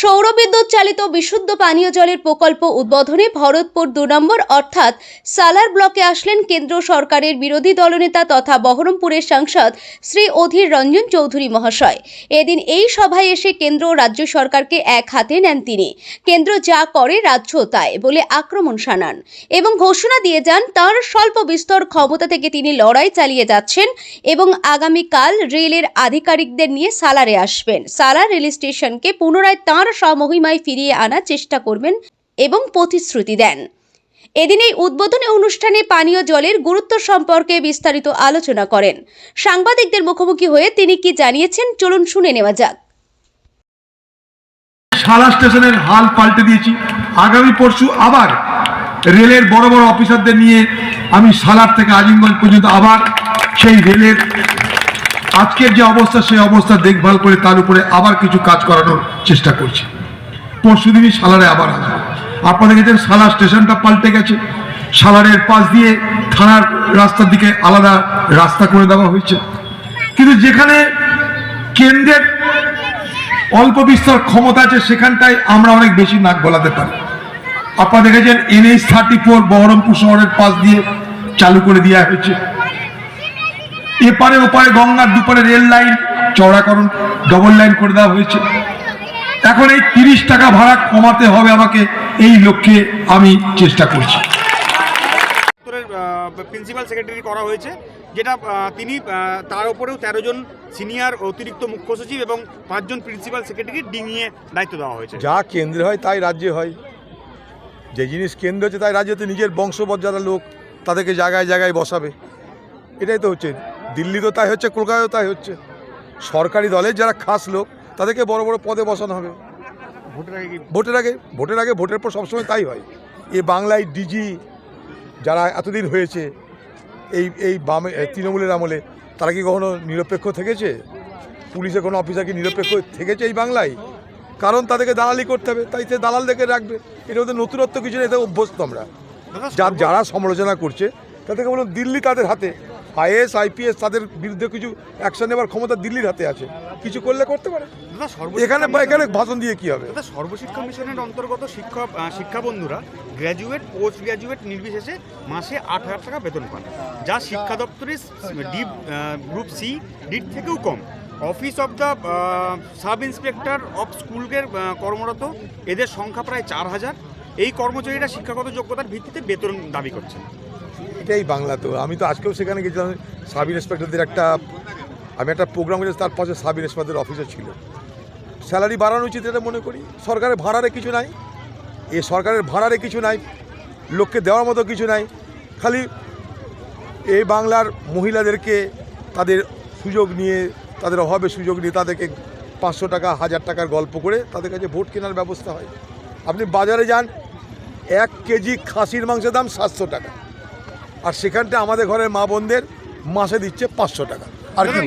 সৌরবিদ্যুৎ চালিত বিশুদ্ধ পানীয় জলের প্রকল্প উদ্বোধনে ভরতপুর দু নম্বর অর্থাৎ সালার ব্লকে আসলেন কেন্দ্র সরকারের বিরোধী দলনেতা তথা বহরমপুরের সাংসদ শ্রী অধীর রঞ্জন চৌধুরী মহাশয়। এদিন এই সভায় এসে কেন্দ্র রাজ্য সরকারকে এক হাতে নেন তিনি। কেন্দ্র যা করে রাজ্য তাই বলে আক্রমণ শানান এবং ঘোষণা দিয়ে যান তার স্বল্প বিস্তর ক্ষমতা থেকে তিনি লড়াই চালিয়ে যাচ্ছেন এবং আগামীকাল রেলের আধিকারিকদের নিয়ে সালারে আসবেন। সালার রেল স্টেশনকে পুনরায় তাঁর স্বমহিমায় ফিরিয়ে আনার চেষ্টা করবেন এবং প্রতিশ্রুতি দেন। এদিন এই উদ্বোধনী অনুষ্ঠানে পানীয় জলের গুরুত্ব সম্পর্কে বিস্তারিত আলোচনা করেন। সাংবাদিকদের মুখোমুখি হয়ে তিনি কি জানিয়েছেন চলুন শুনে নেওয়া যাক। শালা স্টেশনের হাল পাল্টে দিয়েছি। আগামী পরশু আবার রেলের বড় বড় অফিসারদের নিয়ে আমি সালার থেকে আজিমগঞ্জ পর্যন্ত আবার সেই রেলের আজকের যে অবস্থা, সেই অবস্থা দেখভাল করে তার উপরে আবার কিছু কাজ করানোর চেষ্টা করছি। পরশু দিনই সালারে আবার আসব আপনারা দেখেছেন সালার স্টেশনটা পাল্টে গেছে। সালারের পাশ দিয়ে থানার রাস্তার দিকে আলাদা রাস্তা করে দেওয়া হয়েছে। কিন্তু যেখানে কেন্দ্রের অল্প বিস্তর ক্ষমতা আছে, সেখানটায় আমরা অনেক বেশি নাক গলাতে পারি। আপনারা দেখেছেন এনএইচ থার্টি ফোর বহরমপুর শহরের পাশ দিয়ে চালু করে দেওয়া হয়েছে। এপারে ওপারে গঙ্গার দুপারে রেল লাইন চওড়াকরণ ডবল লাইন করে দেওয়া হয়েছে। এখন এই তিরিশ টাকা ভাড়া কমাতে হবে আমাকে এই লক্ষ্যে আমি চেষ্টা করছি। প্রিন্সিপাল সেক্রেটারি করা হয়েছে যেটা তিনি তার উপরেও তেরো জন সিনিয়র অতিরিক্ত মুখ্য সচিব এবং পাঁচজন প্রিন্সিপাল সেক্রেটারি ডিঙিয়ে দায়িত্ব দেওয়া হয়েছে। যা কেন্দ্রে হয় তাই রাজ্যে হয়। যে জিনিস কেন্দ্র হচ্ছে তাই রাজ্যতে নিজের বংশবদ যারা লোক তাদেরকে জায়গায় জায়গায় বসাবে। এটাই তো হচ্ছে দিল্লি তো তাই হচ্ছে কলকাতাও তাই হচ্ছে। সরকারি দলের যারা খাস লোক তাদেরকে বড় বড় পদে বসানো হবে। ভোটের আগে ভোটের আগে ভোটের আগে ভোটের পর সবসময় তাই হয়। এ বাংলায় ডিজি যারা এতদিন হয়েছে এই এই বামে তৃণমূলের আমলে তারা কি কখনো নিরপেক্ষ থেকেছে? পুলিশের কোনো অফিসার কি নিরপেক্ষ থেকেছে এই বাংলায়? কারণ তাদেরকে দালালি করতে হবে তাই সে দালাল দেখে রাখবে। এটা ওদের নতুনত্ব কিছু নেই এতে অভ্যস্ত আমরা। যারা সমালোচনা করছে তাদেরকে বলুন দিল্লি তাদের হাতে। আইএস আইপিএস তাদের বিরুদ্ধে কিছু অ্যাকশন নেওয়ার ক্ষমতা দিল্লির হাতে আছে। কিছু করলে করতে পারে। এখানে এখানে ভাষণ দিয়ে কি হবে? দাদা সর্বশিক্ষা মিশনের অন্তর্গত শিক্ষা আহ, শিক্ষা বন্ধুরা গ্র্যাজুয়েট পোস্ট গ্র্যাজুয়েট নির্বিশেষে মাসে আট হাজার টাকা বেতন পান যা শিক্ষা দপ্তরের ডি গ্রুপ সি ডিড থেকেও কম। Office of the sub inspector of স্কুলের কর্মরত এদের সংখ্যা প্রায় চার হাজার। এই কর্মচারীরা শিক্ষাগত যোগ্যতার ভিত্তিতে বেতন দাবি করছেন। এটাই বাংলা তো। আমি তো আজকেও সেখানে গেছিলাম সাব ইন্সপেক্টরদের একটা আমি একটা প্রোগ্রাম করেছি, তার পাশে সাব ইন্সপেক্টর অফিসার ছিল। স্যালারি বাড়ানো উচিত এটা মনে করি। সরকারের ভাড়ারে কিছু নাই। এ সরকারের ভাড়ারে কিছু নাই। লোককে দেওয়ার মতো কিছু নাই। খালি এই বাংলার মহিলাদেরকে তাদের সুযোগ নিয়ে, তাদের অভাবে সুযোগ নিয়ে তাদেরকে পাঁচশো টাকা, হাজার টাকার গল্প করে তাদের কাছে ভোট কেনার ব্যবস্থা হয়। আপনি বাজারে যান, এক কেজি খাসির মাংসের দাম সাতশো টাকা। আর সেখানটা আমাদের ঘরের মা বোনদের মাসে দিচ্ছে পাঁচশো টাকা। আর কি?